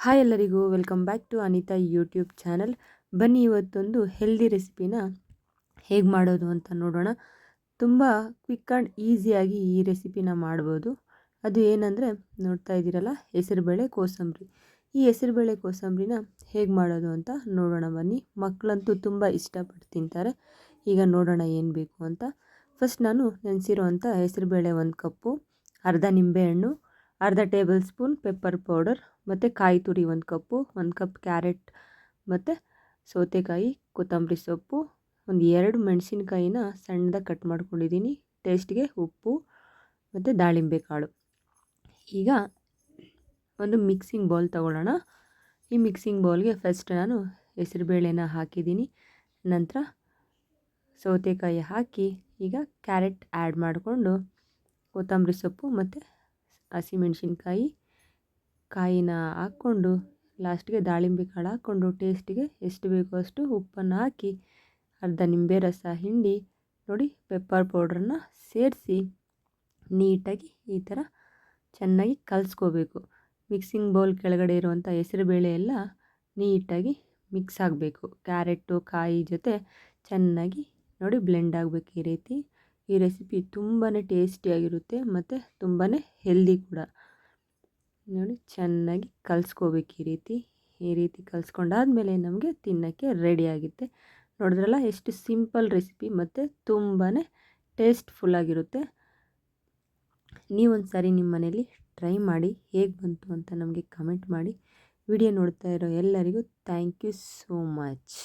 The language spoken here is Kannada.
ಹಾಯ್ ಎಲ್ಲರಿಗೂ, welcome back to Anitha YouTube channel. ಬನ್ನಿ ಇವತ್ತೊಂದು ಹೆಲ್ದಿ ರೆಸಿಪಿನ ಹೇಗೆ ಮಾಡೋದು ಅಂತ ನೋಡೋಣ. ತುಂಬ ಕ್ವಿಕ್ ಆ್ಯಂಡ್ ಈಸಿಯಾಗಿ ಈ ರೆಸಿಪಿನ ಮಾಡ್ಬೋದು. ಅದು ಏನಂದರೆ, ನೋಡ್ತಾ ಇದ್ದೀರಲ್ಲ, ಹೆಸರುಬೇಳೆ ಕೋಸಂಬರಿ. ಈ ಹೆಸರುಬೇಳೆ ಕೋಸಂಬರಿನ ಹೇಗೆ ಮಾಡೋದು ಅಂತ ನೋಡೋಣ ಬನ್ನಿ. ಮಕ್ಕಳಂತೂ ತುಂಬ ಇಷ್ಟಪಟ್ಟು ತಿಂತಾರೆ. ಈಗ ನೋಡೋಣ ಏನು ಬೇಕು ಅಂತ. ಫಸ್ಟ್ ನಾನು ನೆನೆಸಿರೋ ಅಂಥ ಹೆಸರುಬೇಳೆ ಒಂದು ಕಪ್ಪು, ಅರ್ಧ ನಿಂಬೆಹಣ್ಣು ಅರ್ಧ ಟೇಬಲ್ ಸ್ಪೂನ್ ಪೆಪ್ಪರ್ ಪೌಡರ್, ಮತ್ತು ಕಾಯಿ ತುರಿ ಒಂದು ಕಪ್ಪು, ಒಂದು ಕಪ್ ಕ್ಯಾರೆಟ್, ಮತ್ತು ಸೌತೆಕಾಯಿ, ಕೊತ್ತಂಬರಿ ಸೊಪ್ಪು, ಒಂದು ಎರಡು ಮೆಣಸಿನ್ಕಾಯಿನ ಸಣ್ಣದಾಗಿ ಕಟ್ ಮಾಡ್ಕೊಂಡಿದ್ದೀನಿ. ಟೇಸ್ಟ್ಗೆ ಉಪ್ಪು, ಮತ್ತು ದಾಳಿಂಬೆ ಕಾಳು. ಈಗ ಒಂದು ಮಿಕ್ಸಿಂಗ್ ಬೌಲ್ ತಗೊಳ್ಳೋಣ. ಈ ಮಿಕ್ಸಿಂಗ್ ಬೌಲ್ಗೆ ಫಸ್ಟ್ ನಾನು ಹೆಸರುಬೇಳೆನ ಹಾಕಿದ್ದೀನಿ. ನಂತರ ಸೌತೆಕಾಯಿ ಹಾಕಿ ಈಗ ಕ್ಯಾರೆಟ್ ಆ್ಯಡ್ ಮಾಡಿಕೊಂಡು, ಕೊತ್ತಂಬರಿ ಸೊಪ್ಪು, ಮತ್ತು ಹಸಿಮೆಣ್ಸಿನ್ಕಾಯಿ ಕಾಯಿನ ಹಾಕ್ಕೊಂಡು ಲಾಸ್ಟ್ಗೆ ದಾಳಿಂಬೆ ಕಾಳು ಹಾಕ್ಕೊಂಡು ಟೇಸ್ಟಿಗೆ ಎಷ್ಟು ಬೇಕೋ ಅಷ್ಟು ಉಪ್ಪನ್ನು ಹಾಕಿ, ಅರ್ಧ ನಿಂಬೆ ರಸ, ಹಿಂಡಿ, ನೋಡಿ ಪೆಪ್ಪರ್ ಪೌಡ್ರನ್ನ ಸೇರಿಸಿ ನೀಟಾಗಿ ಈ ಥರ ಚೆನ್ನಾಗಿ ಕಲಿಸ್ಕೋಬೇಕು. ಮಿಕ್ಸಿಂಗ್ ಬೌಲ್ ಕೆಳಗಡೆ ಇರುವಂಥ ಹೆಸರುಬೇಳೆ ಎಲ್ಲ ನೀಟಾಗಿ ಮಿಕ್ಸ್ ಆಗಬೇಕು. ಕ್ಯಾರೆಟು, ಕಾಯಿ ಜೊತೆ ಚೆನ್ನಾಗಿ ನೋಡಿ ಬ್ಲೆಂಡ್ ಆಗಬೇಕು ಈ ರೀತಿ. ಈ ರೆಸಿಪಿ ತುಂಬಾ ಟೇಸ್ಟಿಯಾಗಿರುತ್ತೆ ಮತ್ತು ತುಂಬಾ ಹೆಲ್ದಿ ಕೂಡ. ನೋಡಿ, ಚೆನ್ನಾಗಿ ಕಲಿಸ್ಕೋಬೇಕು ಈ ರೀತಿ. ಈ ರೀತಿ ಕಲಿಸ್ಕೊಂಡಾದ್ಮೇಲೆ ನಮಗೆ ತಿನ್ನೋಕ್ಕೆ ರೆಡಿಯಾಗುತ್ತೆ ನೋಡಿದ್ರಲ್ಲ, ಎಷ್ಟು ಸಿಂಪಲ್ ರೆಸಿಪಿ ಮತ್ತು ತುಂಬಾ ಟೇಸ್ಟ್ಫುಲ್ಲಾಗಿರುತ್ತೆ ನೀವೊಂದು ಸಾರಿ ನಿಮ್ಮ ಮನೇಲಿ ಟ್ರೈ ಮಾಡಿ ಹೇಗೆ ಬಂತು ಅಂತ ನಮಗೆ ಕಮೆಂಟ್ ಮಾಡಿ. ವಿಡಿಯೋ ನೋಡ್ತಾ ಇರೋ ಎಲ್ಲರಿಗೂ ಥ್ಯಾಂಕ್ ಯು ಸೋ ಮಚ್